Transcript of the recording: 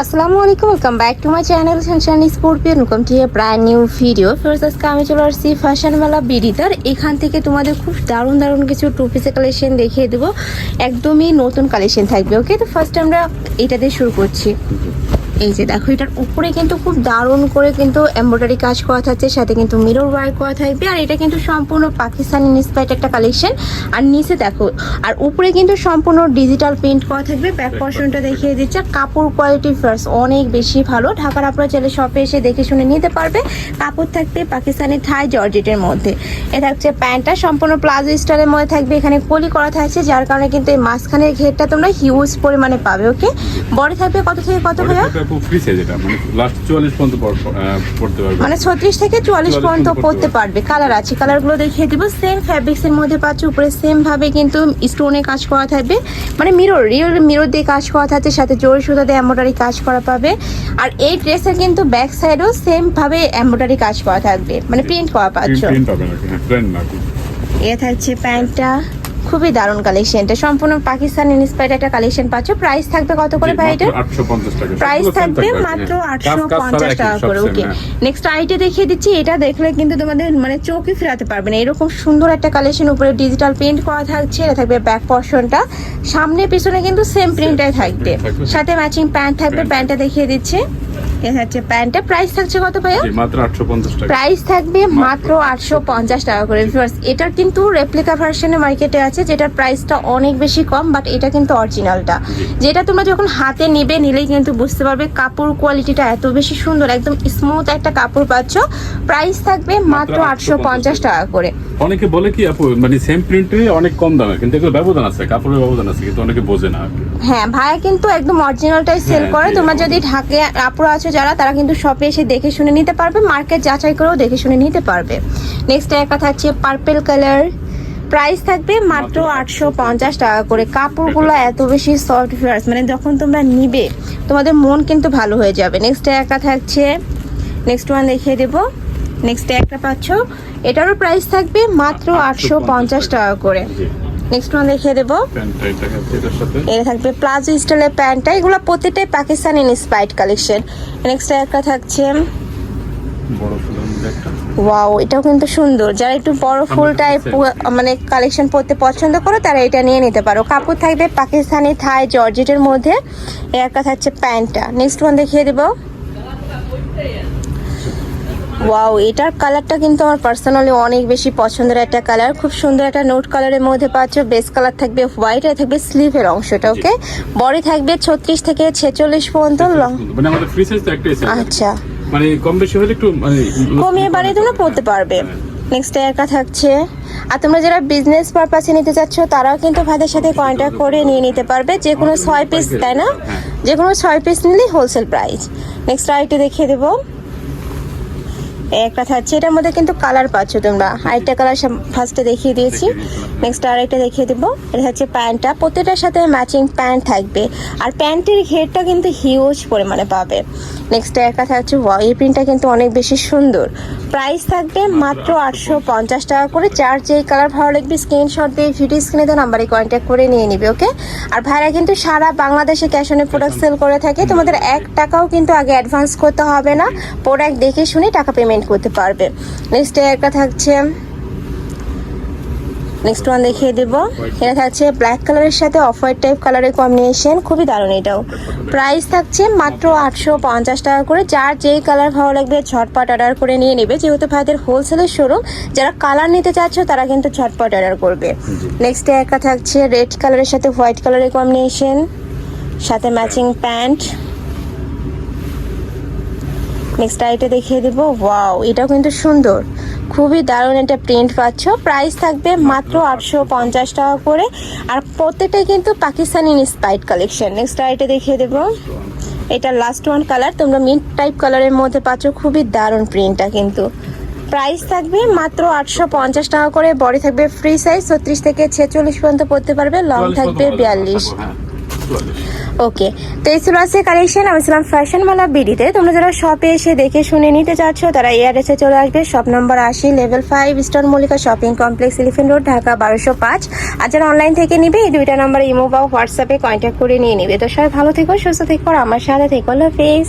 আসসালামু আলাইকুম welcome back to my channel sunshine scorpio welcome to a brand new video first আজকে আমি চলে আসছি ফ্যাশন মেলা বিডিতার এখান থেকে তোমাদের খুব দারুণ দারুণ কিছু টু পিসের কালেকশন দেখিয়ে দেবো। একদমই নতুন কালেকশন থাকবে ওকে তো ফার্স্ট আমরা এটা দিয়ে শুরু করছি। এই যে দেখো এটার উপরে কিন্তু খুব দারুণ করে কিন্তু এমব্রয়ডারি কাজ করা থাকছে সাথে কিন্তু মিরর ওয়ার্ক করা থাকবে আর এটা কিন্তু সম্পূর্ণ পাকিস্তানি ইন্সপায়ার্ড একটা কালেকশন আর নিচে দেখো আর উপরে কিন্তু সম্পূর্ণ ডিজিটাল প্রিন্ট করা থাকবে। ব্যাক পর্শনটা দেখিয়ে দিচ্ছে কাপড় কোয়ালিটি ফার্স্ট অনেক বেশি ভালো। ঢাকার আপনারা চাইলে শপে এসে দেখে শুনে নিতে পারবে। কাপড় থাকবে পাকিস্তানি থাই জর্জেটের মধ্যে। এ থাকছে প্যান্টটা সম্পূর্ণ প্লাজো স্টাইলের মধ্যে থাকবে এখানে কলি করা থাকছে যার কারণে কিন্তু এই মাঝখানের ঘেরটা তোমরা হিউজ পরিমাণে পাবে ওকে বড় থাকবে কত থেকে কত ভাইয়া? ফ্রি সাইজ এটা মানে লাস্ট চুয়াল্লিশ পর্যন্ত পড়তে পারবে। মানে থেকে চুয়াল্লিশ 44 পর্যন্ত পড়তে পারবে। কালার আছে কালারগুলো দেখিয়ে দিব। সেম ফ্যাব্রিক্স এর মধ্যে পাচ্ছ উপরে সেম ভাবে কিন্তু স্টোনে কাজ করা থাকবে। মানে মিরর রিয়েল মিরর দিয়ে কাজ করা থাকছে সাথে জরি সুতা দিয়ে এমব্রয়ডারি কাজ করা পাবে। আর এই ড্রেসের কিন্তু ব্যাক সাইডও সেম ভাবে এমব্রয়ডারি কাজ করা থাকবে। মানে প্রিন্ট করা পাচ্ছ। প্রিন্ট হ্যাঁ প্রিন্ট না এ থাকছে প্যান্টটা। খুবই দারুণ কালেকশনটা সম্পূর্ণ পাকিস্তান ইন্সপায়ার্ড একটা কালেকশন পাচ্ছ। প্রাইস থাকবে কত করে ভাই এটা প্রাইস থাকবে মাত্র হ্যাঁ। আটশো কাজ- কাজ ছাড়া পঞ্চাশ একই, টাকা করে ওকে হ্যাঁ। নেক্সট আইটে দেখিয়ে দিচ্ছি। এটা দেখলে কিন্তু তোমাদের মানে চোখে ফেরাতে পারবে না। এরকম সুন্দর একটা কালেকশন উপরে ডিজিটাল প্রিন্ট করা থাকছে। এটা থাকবে ব্যাক পর্শনটা সামনে পিছনে কিন্তু সেম প্রিন্টটাই থাকবে। সাথে ম্যাচিং প্যান্ট থাকবে। প্যান্টটা দেখিয়ে দিচ্ছে। এটা হচ্ছে প্যান্টটা প্রাইস থাকছে কত ভাইয়া? মাত্র টাকা। প্রাইস থাকবে মাত্র আটশো পঞ্চাশ টাকা করে। ভিউয়ার্স এটার কিন্তু রেপ্লিকা ভার্সনে মার্কেটে আছে যেটার প্রাইসটা অনেক বেশি কম বাট এটা কিন্তু অরিজিনালটা যেটা তোমরা যখন হাতে নিবে নিলেই কিন্তু বুঝতে পারবে কাপড় কোয়ালিটিটা এত বেশি সুন্দর একদম স্মুথ একটা কাপড় পাচ্ছ। প্রাইস থাকবে মাত্র আটশো পঞ্চাশ টাকা করে। অনেকে বলে কি আপু মানে সেম প্রিন্টে অনেক কম দামে কিন্তু এগুলো ব্যবধান আছে কাপড়ের ব্যবধান আছে কিন্তু অনেকে বোঝে না হ্যাঁ ভাইয়া কিন্তু একদম অরিজিনালটাই সেল হ্যাঁ, করে তোমরা যদি ঢাকে আপুরা আছো যারা তারা কিন্তু শপে এসে দেখে শুনে নিতে পারবে মার্কেট যাচাই করেও দেখে শুনে নিতে পারবে। নেক্সট একটা থাকছে পার্পেল কালার প্রাইস থাকবে মাত্র আটশো পঞ্চাশ টাকা করে। কাপড়গুলো এত বেশি সফট ফিয়ার্স মানে যখন তোমরা নিবে তোমাদের মন কিন্তু ভালো হয়ে যাবে। নেক্সট একটা থাকছে নেক্সট ওয়ান দেখিয়ে দেবো। নেক্সট একটা পাচ্ছ এটারও প্রাইস থাকবে মাত্র আটশো পঞ্চাশ টাকা। করে। নেক্সট ওয়ান দেখিয়ে দেবো। এটা থাকবে প্লাজো স্টাইলের প্যান্টটা এগুলো প্রত্যেকটাই পাকিস্তান ইন্সপায়ার্ড কালেকশন নেক্সট একটা থাকছে ওয়াও এটাও কিন্তু সুন্দর। যারা একটু বড় ফুল টাইপ মানে কালেকশন পরতে পছন্দ করো তারা এটা নিয়ে নিতে পারো। কাপড় থাকবে পাকিস্তানি থাই জর্জেটের মধ্যে। এর একটা থাকছে প্যান্টটা নেক্সট ওয়ান দেখিয়ে দেবো। ওয়াও এটার কালারটা কিন্তু আমার পার্সোনালি অনেক বেশি পছন্দের একটা কালার খুব সুন্দর একটা নোট কালারের মধ্যে পাচ্ছ। বেস কালার থাকবে হোয়াইট আর থাকবে স্লিভের অংশটা ওকে বডি থাকবে ছত্রিশ থেকে ছেচল্লিশ পর্যন্ত লং মানে আমাদের ফ্রি সাইজ তো একটাই আছে। আচ্ছা। মানে কম বেশি হলে একটু মানে কমিয়ে বাড়িয়ে তোমরা পড়তে পারবে। নেক্সট একা থাকছে। আর তোমরা যারা বিজনেস পারপাসে নিতে চাচ্ছ তারাও কিন্তু ভাইদের সাথে কন্ট্যাক্ট করে নিয়ে নিতে পারবে। যে কোনো ছয় পিস তাই না? যে কোনো ছয় পিস নিলেই হোলসেল প্রাইস নেক্সট আরেকটা দেখিয়ে দেবো। একটা থাকছে এটার মধ্যে কিন্তু কালার পাচ্ছ তোমরা। আরেকটা কালার ফার্স্টে দেখিয়ে দিয়েছি। নেক্সট আরেকটা দেখিয়ে দেবো। এটা হচ্ছে প্যান্টটা। প্রত্যেকটার সাথে ম্যাচিং প্যান্ট থাকবে। আর প্যান্টের ঘেরটা কিন্তু হিউজ পরিমাণে পাবে। নেক্সট একটা থাকছে ওয়া এই প্রিন্টটা কিন্তু অনেক বেশি সুন্দর। প্রাইস থাকবে মাত্র আটশো পঞ্চাশ টাকা করে। যার যেই কালার ভালো লাগবে স্ক্রিনশট দিয়ে ভিডিও স্ক্রিনে দেওয়া নাম্বারে কন্ট্যাক্ট করে নিয়ে নিবে ওকে আর ভাইরা কিন্তু সারা বাংলাদেশে ক্যাশ অনে প্রোডাক্ট সেল করে থাকে। তোমাদের এক টাকাও কিন্তু আগে অ্যাডভান্স করতে হবে না। প্রোডাক্ট দেখে শুনে টাকা পেমেন্ট করতে পারবে। নেক্সট একটা থাকছে নেক্সট ওয়ান দেখিয়ে দেবো। এটা থাকছে ব্ল্যাক কালারের সাথে অফ হোয়াইট টাইপ কালারের কম্বিনেশন খুবই দারুণ এটাও। প্রাইস থাকছে মাত্র আটশো পঞ্চাশ টাকা করে। যার যেই কালার ভালো লাগবে ঝটপট অর্ডার করে নিয়ে নেবে। যেহেতু ভাইদের হোলসেলের শোরুম যারা কালার নিতে চাচ্ছ তারা কিন্তু ঝটপট অর্ডার করবে। নেক্সট একটা থাকছে রেড কালারের সাথে হোয়াইট কালারের কম্বিনেশন সাথে ম্যাচিং প্যান্ট নেক্সট আইটে দেখিয়ে দেব। ওয়াও এটাও কিন্তু সুন্দর। খুবই দারুণ একটা প্রিন্ট পাচ্ছ। প্রাইস থাকবে মাত্র আটশো পঞ্চাশ টাকা করে। আর প্রত্যেকটাই কিন্তু Pakistani inspired collection next item দেখিয়ে দেব। এটা লাস্ট ওয়ান কালার তোমরা মিন্ট টাইপ কালারের মধ্যে পাচ্ছ। খুবই দারুণ প্রিন্টটা কিন্তু। প্রাইস থাকবে মাত্র আটশো পঞ্চাশ টাকা করে। বডি থাকবে ফ্রি সাইজ ছত্রিশ থেকে ছেচল্লিশ পর্যন্ত পড়তে পারবে। লং থাকবে বিয়াল্লিশ। হ্যাঁ। ওকে তো এই ছিল কালেকশন আমি ছিলাম ফ্যাশন মালা বিডিতে তোমরা যারা শপে এসে দেখে শুনে নিতে চাচ্ছ, তারা এয়ারএসে চলে আসবে। শপ নম্বর আশি level five star Mallika shopping complex elephant road Dhaka বারোশো পাঁচ। আর যারা অনলাইন থেকে নিবে, এই দুইটা নম্বরে ইমো বা হোয়াটসঅ্যাপে কন্ট্যাক্ট করে নিয়ে নিবে। তো সবাই ভালো থেকো, সুস্থ থেকো আমার সাথে থেকো। হাফেজ